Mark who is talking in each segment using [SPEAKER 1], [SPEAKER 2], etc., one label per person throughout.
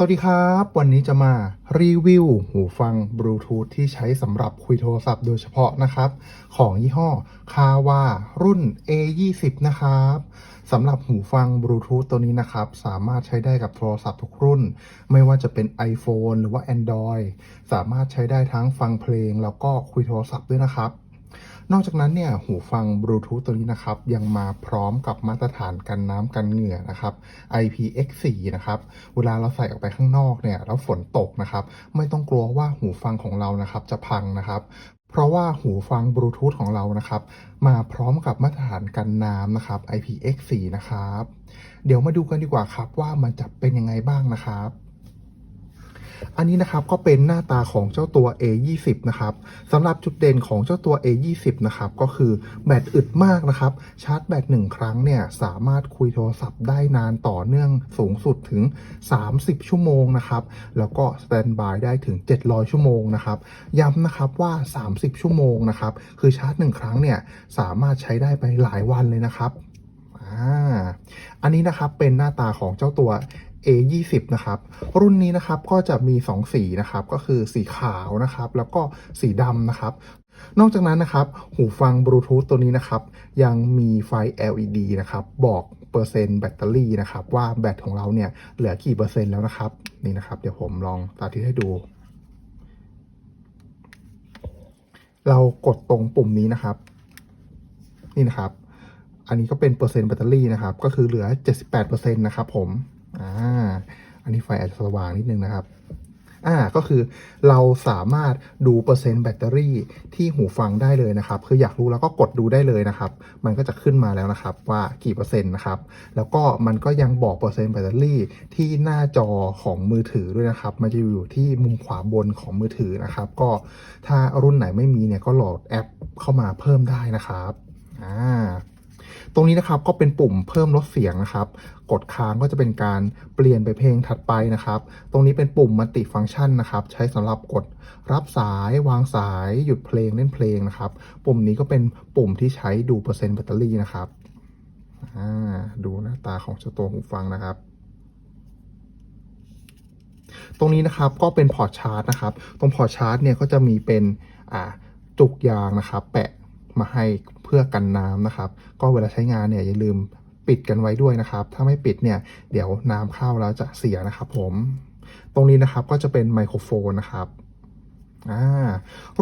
[SPEAKER 1] สวัสดีครับ วันนี้จะมารีวิวหูฟังบลูทูธที่ใช้สำหรับคุยโทรศัพท์โดยเฉพาะนะครับ ของยี่ห้อคาวารุ่น A20 นะครับสำหรับหูฟังบลูทูธตัวนี้นะครับ สามารถใช้ได้กับโทรศัพท์ทุกรุ่น ไม่ว่าจะเป็น iPhone หรือว่า Android สามารถใช้ได้ทั้งฟังเพลงแล้วก็คุยโทรศัพท์ด้วยนะครับ นอกจากนั้นเนี่ยหูฟังบลูทูธตัวนี้นะครับยังมาพร้อมกับมาตรฐานกันน้ำกันเหงื่อนะครับ IPX4 นะครับเวลาเราใส่ออกไปข้างนอกเนี่ยแล้วฝนตกนะครับ ไม่ต้องกลัวว่าหูฟังของเรานะครับจะพังนะครับเพราะว่าหูฟังบลูทูธของเรานะครับ มาพร้อมกับมาตรฐานกันน้ำนะครับ IPX4 นะครับ เดี๋ยวมาดูกันดีกว่าครับว่ามันจะเป็นยังไงบ้างนะครับ อันนี้นะครับก็เป็นหน้าตาของเจ้าตัว A20 นะครับสำหรับจุดเด่นของเจ้าตัว A20 นะครับก็คือแบตอึดมากนะครับ ชาร์จแบตหนึ่งครั้งเนี่ยสามารถคุยโทรศัพท์ได้นานต่อเนื่องสูงสุดถึง 30 ชั่วโมงนะครับ แล้วก็สแตนบายได้ถึง 700 ชั่วโมงนะครับย้ำนะครับว่า 30 ชั่วโมงนะครับคือชาร์จหนึ่งครั้งเนี่ยสามารถใช้ได้ไปหลายวันเลยนะครับอ่าอันนี้นะครับเป็นหน้าตาของเจ้าตัว A20 นะครับรุ่นนี้นะครับก็จะมี 2 สีนะครับก็คือสีขาวนะครับแล้วก็สีดำนะครับ นอกจากนั้นนะครับหูฟังบลูทูธตัวนี้นะครับยังมีไฟ LED นะครับบอกเปอร์เซ็นต์แบตเตอรี่นะครับว่าแบตของเราเนี่ยเหลือกี่เปอร์เซ็นต์แล้วนะครับนี่นะครับเดี๋ยวผมลองสาธิตให้ดูเรากดตรงปุ่มนี้นะครับ นี่นะครับ อันนี้ก็เป็นเปอร์เซ็นต์แบตเตอรี่นะครับ ก็คือเหลือ 78%นะครับผม อ่า อันนี้ไฟอาจจะสว่างนิดนึงนะครับ อ่า ก็คือเราสามารถดูเปอร์เซ็นต์แบตเตอรี่ที่หูฟังได้เลยนะครับ คืออยากรู้แล้วก็กดดูได้เลยนะครับ มันก็จะขึ้นมาแล้วนะครับ ว่ากี่เปอร์เซ็นต์นะครับ แล้วก็มันก็ยังบอกเปอร์เซ็นต์แบตเตอรี่ที่หน้าจอของมือถือด้วยนะครับ มันจะอยู่ที่มุมขวาบนของมือถือนะครับ ก็ถ้ารุ่นไหนไม่มีเนี่ยก็โหลดแอปเข้ามาเพิ่มได้นะครับ อ่า ตรงนี้นะครับก็เป็นปุ่มเพิ่มลดเสียงนะครับ กดค้างก็จะเป็นการเปลี่ยนไปเพลงถัดไปนะครับ ตรงนี้เป็นปุ่มมัลติฟังก์ชันนะครับ ใช้สำหรับกดรับสายวางสายหยุดเพลงเล่นเพลงนะครับ ปุ่มนี้ก็เป็นปุ่มที่ใช้ดูเปอร์เซ็นต์แบตเตอรี่นะครับอ่าดูหน้าตาของเจ้าตัวหูฟังนะครับตรงนี้นะครับก็เป็นพอร์ตชาร์จนะครับ ตรงพอร์ตชาร์จเนี่ยก็จะมีเป็นอ่าจุกยางนะครับ แปะมาให้ เพื่อกันน้ำนะครับ ก็เวลาใช้งานเนี่ยอย่าลืมปิดกันไว้ด้วยนะครับ ถ้าไม่ปิดเนี่ยเดี๋ยวน้ำเข้าแล้วจะเสียนะครับผม ตรงนี้นะครับก็จะเป็นไมโครโฟนนะครับ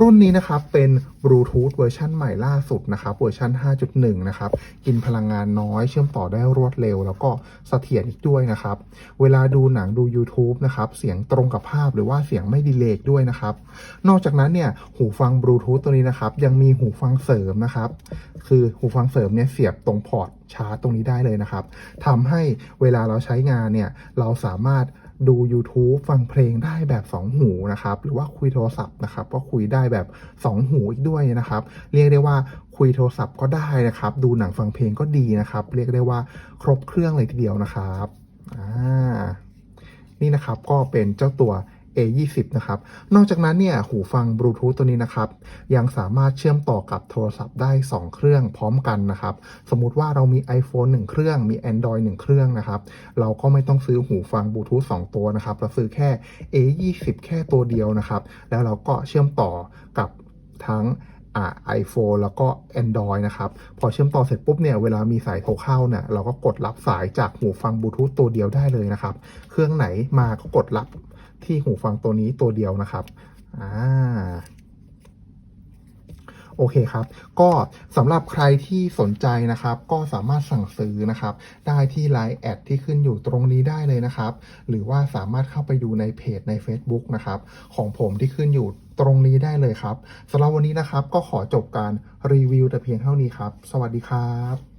[SPEAKER 1] รุ่นนี้นะครับเป็นบลูทูธเวอร์ชันใหม่ล่าสุดนะครับเวอร์ชัน5.1 นะครับ กินพลังงานน้อยเชื่อมต่อได้รวดเร็ว แล้วก็เสถียรอีกด้วยนะครับ เวลาดูหนังดู YouTube นะครับเสียงตรงกับภาพหรือว่าเสียงไม่ดีเลย์ด้วยนะครับ นอกจากนั้นเนี่ยหูฟังบลูทูธตัวนี้นะครับ ยังมีหูฟังเสริมนะครับ คือหูฟังเสริมเนี่ยเสียบตรงพอร์ตชาร์จตรงนี้ได้เลยนะครับทำให้เวลาเราใช้งานเนี่ยเราสามารถ ดู YouTube ฟังเพลงได้แบบ 2 หูนะครับ หรือว่าคุยโทรศัพท์นะครับ ก็คุยได้แบบ 2 หูอีกด้วยนะครับ เรียกได้ว่าคุยโทรศัพท์ก็ได้นะครับ ดูหนังฟังเพลงก็ดีนะครับ เรียกได้ว่าครบเครื่องเลยทีเดียวนะครับ อ่า นี่นะครับก็เป็นเจ้าตัว A20 นะครับ นอกจากนั้นเนี่ยหูฟังบลูทูธตัวนี้นะครับยังสามารถเชื่อมต่อกับโทรศัพท์ได้ 2 เครื่องพร้อมกันนะครับ สมมุติว่าเรามี iPhone 1 เครื่อง มี Android 1 เครื่องนะครับ เราก็ไม่ต้องซื้อหูฟังบลูทูธ2ตัวนะครับ เราซื้อแค่ A20 แค่ตัวเดียวนะครับ แล้วเราก็เชื่อมต่อกับทั้งไอ่า iPhone แล้วก็ Android นะครับ พอเชื่อมต่อเสร็จปุ๊บเนี่ย เวลามีสายโทรเข้าเนี่ย เราก็กดรับสายจากหูฟังบลูทูธตัวเดียวได้เลยนะครับ เครื่องไหนมาก็กดรับ ที่หูฟังตัวนี้ตัวเดียวนะครับอ่าโอเคครับ ก็สำหรับใครที่สนใจนะครับ ก็สามารถสั่งซื้อนะครับ ได้ที่ Line แอดที่ขึ้นอยู่ตรงนี้ได้เลยนะครับ หรือว่าสามารถเข้าไปดูในเพจใน Facebook นะครับ ของผมที่ขึ้นอยู่ตรงนี้ได้เลยครับสำหรับวันนี้นะครับ ก็ขอจบการรีวิวแต่เพียงเท่านี้ครับ สวัสดีครับ